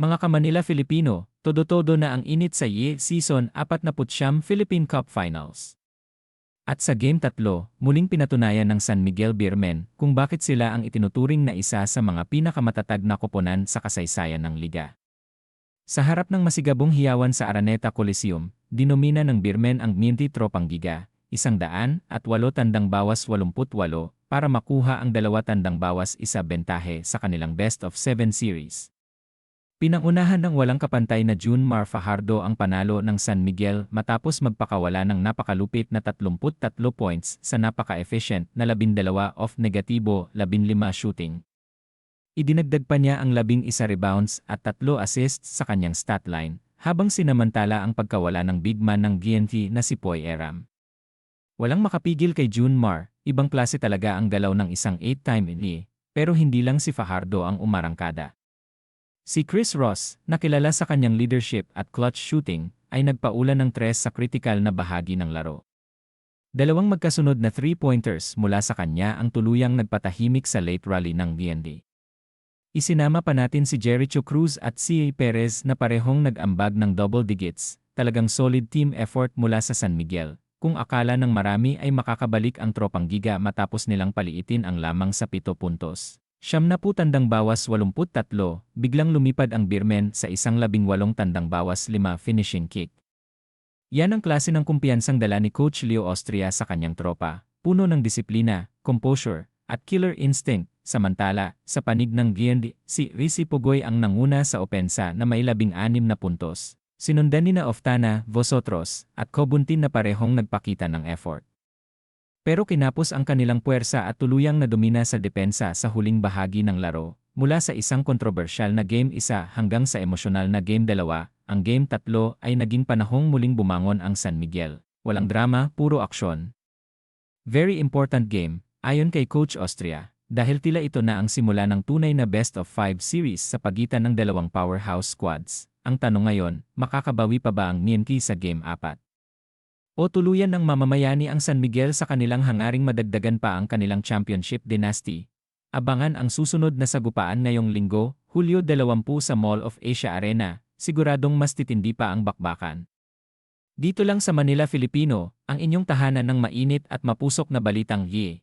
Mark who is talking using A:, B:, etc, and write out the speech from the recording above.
A: Mga kamanila Filipino, todo-todo na ang init sa Ye Season 49 Philippine Cup Finals. At sa Game 3, muling pinatunayan ng San Miguel Beermen kung bakit sila ang itinuturing na isa sa mga pinakamatatag na koponan sa kasaysayan ng liga. Sa harap ng masigabong hiyawan sa Araneta Coliseum, dinomina ng Beermen ang Minty Tropang Giga, isang daan at walo tandang bawas 88 para makuha ang dalawa tandang bawas isa bentahe sa kanilang best of 7 series. Pinangunahan ng walang kapantay na June Mar Fajardo ang panalo ng San Miguel matapos magpakawala ng napakalupit na 33 points sa napaka-efficient na 12 off negatibo 15 shooting. Idinagdag pa niya ang 11 rebounds at 3 assists sa kanyang stat line, habang sinamantala ang pagkawala ng big man ng GNT na si Poy Eram. Walang makapigil kay June Mar, ibang klase talaga ang galaw ng isang 8-time NBA, pero hindi lang si Fajardo ang umarangkada. Si Chris Ross, nakilala sa kanyang leadership at clutch shooting, ay nagpaulan ng tres sa critical na bahagi ng laro. Dalawang magkasunod na three-pointers mula sa kanya ang tuluyang nagpatahimik sa late rally ng BND. Isinama pa natin si Jericho Cruz at C.A. Perez na parehong nag-ambag ng double digits, talagang solid team effort mula sa San Miguel, kung akala ng marami ay makakabalik ang tropang giga matapos nilang paliitin ang lamang sa pito puntos. Siyam na po tandang bawas 83, biglang lumipad ang Birmen sa isang labing walong tandang bawas 5 finishing kick. Yan ang klase ng kumpiyansang dala ni Coach Leo Austria sa kanyang tropa, puno ng disiplina, composure, at killer instinct. Samantala, sa panig ng GND, si Rizzi Pugoy ang nanguna sa opensa na may labing anim na puntos. Sinundan ni na Oftana, Vosotros, at Kobuntin na parehong nagpakita ng effort. Pero kinapos ang kanilang puwersa at tuluyang nadomina sa depensa sa huling bahagi ng laro, mula sa isang kontrobersyal na game isa hanggang sa emosyonal na game dalawa, ang game tatlo ay naging panahong muling bumangon ang San Miguel. Walang drama, puro aksyon. Very important game, ayon kay Coach Austria, dahil tila ito na ang simula ng tunay na best of five series sa pagitan ng dalawang powerhouse squads. Ang tanong ngayon, makakabawi pa ba ang Nienki sa game 4? O tuluyan ng mamamayani ang San Miguel sa kanilang hangaring madagdagan pa ang kanilang championship dynasty. Abangan ang susunod na sagupaan ngayong linggo, Hulyo 20 sa Mall of Asia Arena, siguradong mas titindi pa ang bakbakan. Dito lang sa Manila, Filipino, ang inyong tahanan ng mainit at mapusok na balitang Ye.